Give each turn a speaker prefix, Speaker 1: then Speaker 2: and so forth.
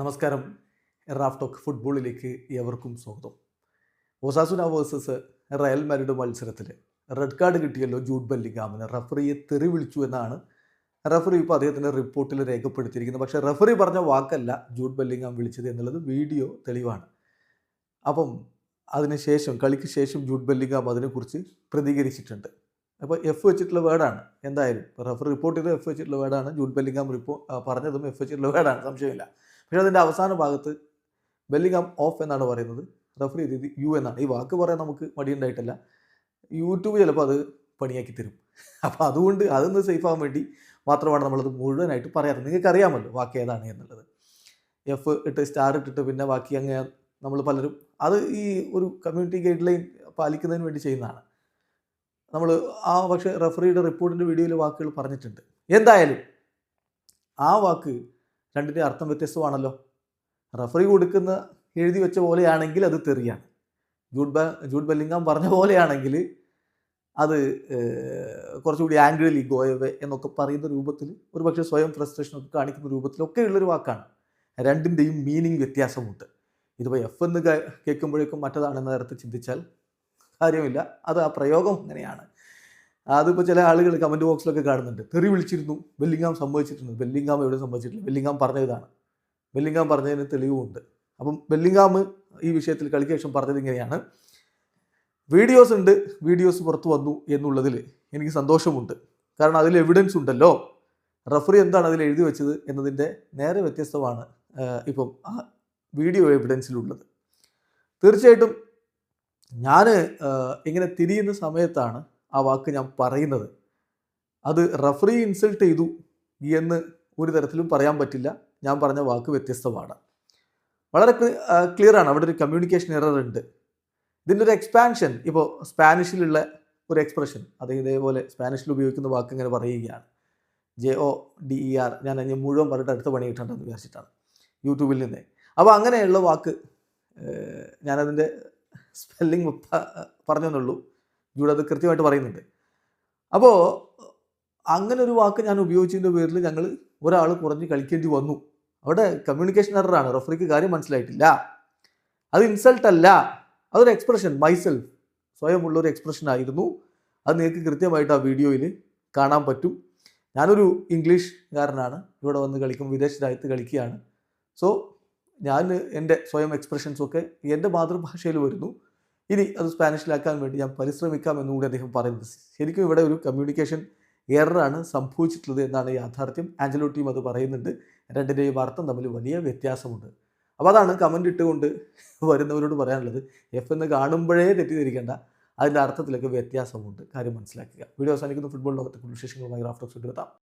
Speaker 1: നമസ്കാരം. Raf talk ഫുട്ബോളിലേക്ക് ഏവർക്കും സ്വാഗതം. ഒസാസുന വേഴ്സസ് റയൽ മാരിഡ് മത്സരത്തിൽ റെഡ് കാർഡ് കിട്ടിയല്ലോ ജൂഡ് ബെല്ലിംഗാമിന്. റഫറിയെ തെറി വിളിച്ചു എന്നാണ് റഫറി ഇപ്പോൾ അദ്ദേഹത്തിന്റെ റിപ്പോർട്ടിൽ രേഖപ്പെടുത്തിയിരിക്കുന്നത്. പക്ഷേ റഫറി പറഞ്ഞ വാക്കല്ല ജൂഡ് ബെല്ലിംഗാം വിളിച്ചത് എന്നുള്ളത് വീഡിയോ തെളിവാണ്. അപ്പം അതിനുശേഷം കളിക്ക് ശേഷം ജൂഡ് ബെല്ലിംഗാം അതിനെക്കുറിച്ച് പ്രതികരിച്ചിട്ടുണ്ട്. അപ്പോൾ എഫ് വെച്ചിട്ടുള്ള വേർഡാണ്. എന്തായാലും റഫറി റിപ്പോർട്ട് ചെയ്ത എഫ് വെച്ചിട്ടുള്ള വേർഡാണ്. ജൂഡ് ബെല്ലിംഗാം റിപ്പോ പറഞ്ഞതും എഫ് വെച്ചിട്ടുള്ള വേർഡാണ്. സംശയമില്ല. പക്ഷേ അതിന്റെ അവസാന ഭാഗത്ത് ബെല്ലിംഗാം ഓഫ് എന്നാണ് പറയുന്നത്. റെഫർ ചെയ്തത് യു എന്നാണ്. ഈ വാക്ക് പറയാൻ നമുക്ക് മടിയുണ്ടായിട്ടല്ല. യൂട്യൂബ് ചിലപ്പോൾ അത് പണിയാക്കി തരും. അപ്പോൾ അതുകൊണ്ട് അതൊന്ന് സേഫ് ആവാൻ വേണ്ടി മാത്രമാണ് നമ്മളത് മുഴുവനായിട്ട് പറയാറ്. നിങ്ങൾക്ക് അറിയാമല്ലോ വാക്ക് ഏതാണ് എന്നുള്ളത്. എഫ് ഇട്ട് സ്റ്റാർ ഇട്ടിട്ട് പിന്നെ ബാക്കി അങ്ങനെ നമ്മൾ പലരും അത് ഈ ഒരു കമ്മ്യൂണിറ്റി ഗൈഡ് ലൈൻ പാലിക്കുന്നതിന് വേണ്ടി ചെയ്യുന്നതാണ്. നമ്മൾ ആ പക്ഷേ റെഫറിയുടെ റിപ്പോർട്ടിന്റെ വീഡിയോയിൽ വാക്കുകൾ പറഞ്ഞിട്ടുണ്ട്. എന്തായാലും ആ വാക്ക് രണ്ടിന്റെ അർത്ഥം വ്യത്യസ്തമാണല്ലോ. റഫറി കൊടുക്കുന്ന എഴുതി വെച്ച പോലെയാണെങ്കിൽ അത് തെറിയാണ്. ജൂഡ് ബ ജൂഡ് ബെല്ലിംഗാം പറഞ്ഞ പോലെയാണെങ്കിൽ അത് കുറച്ചുകൂടി ആംഗ്രിലി ഗോയവേ എന്നൊക്കെ പറയുന്ന രൂപത്തിൽ ഒരു പക്ഷേ സ്വയം ഫ്രസ്ട്രേഷനൊക്കെ കാണിക്കുന്ന രൂപത്തിലൊക്കെ ഉള്ളൊരു വാക്കാണ്. രണ്ടിന്റെയും മീനിങ് വ്യത്യാസമുണ്ട്. ഇതിപ്പോൾ എഫ് എന്ന് കേൾക്കുമ്പോഴേക്കും മറ്റതാണെന്ന നേരത്തെ ചിന്തിച്ചാൽ കാര്യമില്ല. അത് ആ പ്രയോഗം അങ്ങനെയാണ്. അതിപ്പോൾ ചില ആളുകൾ കമന്റ് ബോക്സിലൊക്കെ കാണുന്നുണ്ട്. തെറി വിളിച്ചിരുന്നു. ബെല്ലിംഗാം സംഭവിച്ചിട്ടുണ്ട്. ബെല്ലിംഗാം എവിടെ സംഭവിച്ചിട്ടില്ല? ബെല്ലിംഗാം പറഞ്ഞതാണ്. ബെല്ലിംഗാം പറഞ്ഞതിന് തെളിവുമുണ്ട്. അപ്പം ബെല്ലിംഗാം ഈ വിഷയത്തിൽ കളിക്ക് ശേഷം പറഞ്ഞത് ഇങ്ങനെയാണ്. വീഡിയോസ് ഉണ്ട്. വീഡിയോസ് പുറത്തു വന്നു എന്നുള്ളതിൽ എനിക്ക് സന്തോഷമുണ്ട്. കാരണം അതിൽ എവിഡൻസ് ഉണ്ടല്ലോ. റഫറി എന്താണ് അതിൽ എഴുതി വെച്ചത് എന്നതിന്റെ നേരെ വ്യത്യസ്തമാണ് ഇപ്പം ആ വീഡിയോ എവിഡൻസിലുള്ളത് തീർച്ചയായിട്ടും ഞാൻ ഇങ്ങനെ തിരിയുന്ന സമയത്താണ് ആ വാക്ക് ഞാൻ പറയുന്നത്. അത് റഫറി ഇൻസൾട്ട് ചെയ്തു എന്ന് ഒരു തരത്തിലും പറയാൻ പറ്റില്ല. ഞാൻ പറഞ്ഞ വാക്ക് വ്യത്യസ്തമാണ്. വളരെ ക്ലിയർ ആണ്. അവിടെ ഒരു കമ്മ്യൂണിക്കേഷൻ എറർ ഉണ്ട്. ഇതിന്റെ ഒരു എക്സ്പാൻഷൻ ഇപ്പോൾ സ്പാനിഷിലുള്ള ഒരു എക്സ്പ്രഷൻ അത് ഇതേപോലെ സ്പാനിഷിൽ ഉപയോഗിക്കുന്ന വാക്ക് ഇങ്ങനെ പറയുകയാണ്. J O D E R ഞാൻ അതിന് മുഴുവൻ പറഞ്ഞിട്ട് അടുത്ത പണി കിട്ടണ്ടെന്ന് വിചാരിച്ചിട്ടാണ് യൂട്യൂബിൽ നിന്ന്. അപ്പോൾ അങ്ങനെയുള്ള വാക്ക് ഞാനതിന്റെ സ്പെല്ലിംഗ് പറഞ്ഞെന്നുള്ളൂ. ജൂഡ് അത് കൃത്യമായിട്ട് പറയുന്നുണ്ട്. അപ്പോൾ അങ്ങനെ ഒരു വാക്ക് ഞാൻ ഉപയോഗിച്ചതിന്റെ പേരിൽ ഞങ്ങൾ ഒരാൾ കുറഞ്ഞ് കളിക്കേണ്ടി വന്നു. അവിടെ കമ്മ്യൂണിക്കേഷൻ എററാണ് റഫറിക്ക് കാര്യം മനസ്സിലായിട്ടില്ല. അത് ഇൻസൾട്ട് അല്ല. അതൊരു എക്സ്പ്രഷൻ മൈസെൽഫ് സ്വയമുള്ളൊരു എക്സ്പ്രഷൻ ആയിരുന്നു. അത് നിങ്ങൾക്ക് കൃത്യമായിട്ട് ആ വീഡിയോയിൽ കാണാൻ പറ്റും. ഞാനൊരു ഇംഗ്ലീഷ്കാരനാണ് ഇവിടെ വന്ന് കളിക്കും വിദേശ രാജ്യത്ത് കളിക്കുകയാണ്. സോ ഞാൻ എന്റെ സ്വയം എക്സ്പ്രഷൻസൊക്കെ എന്റെ മാതൃഭാഷയിൽ വരുന്നു. ഇനി അത് സ്പാനിഷിലാക്കാൻ വേണ്ടി ഞാൻ പരിശ്രമിക്കാം എന്നുകൂടി അദ്ദേഹം പറയുന്നത്. ശരിക്കും ഇവിടെ ഒരു കമ്മ്യൂണിക്കേഷൻ എററാണ് സംഭവിച്ചിട്ടുള്ളത് എന്നാണ് യാഥാർത്ഥ്യം. ആഞ്ചലോ ടീം അത് പറയുന്നുണ്ട്. രണ്ടിന്റെയും അർത്ഥം തമ്മിൽ വലിയ വ്യത്യാസമുണ്ട്. അപ്പോൾ അതാണ് കമന്റ് ഇട്ടുകൊണ്ട് വരുന്നവരോട് പറയാനുള്ളത്. എഫ് എന്ന് കാണുമ്പോഴേ തെറ്റിദ്ധരിക്കേണ്ട. അതിന്റെ അർത്ഥത്തിലൊക്കെ വ്യത്യാസമുണ്ട്. കാര്യം മനസ്സിലാക്കുക. വീഡിയോ അവസാനിക്കുന്ന. ഫുട്ബോൾ ലോകത്തെ വിശേഷങ്ങളുമായി റാഫ്റ്റോക്സ് എടുത്താം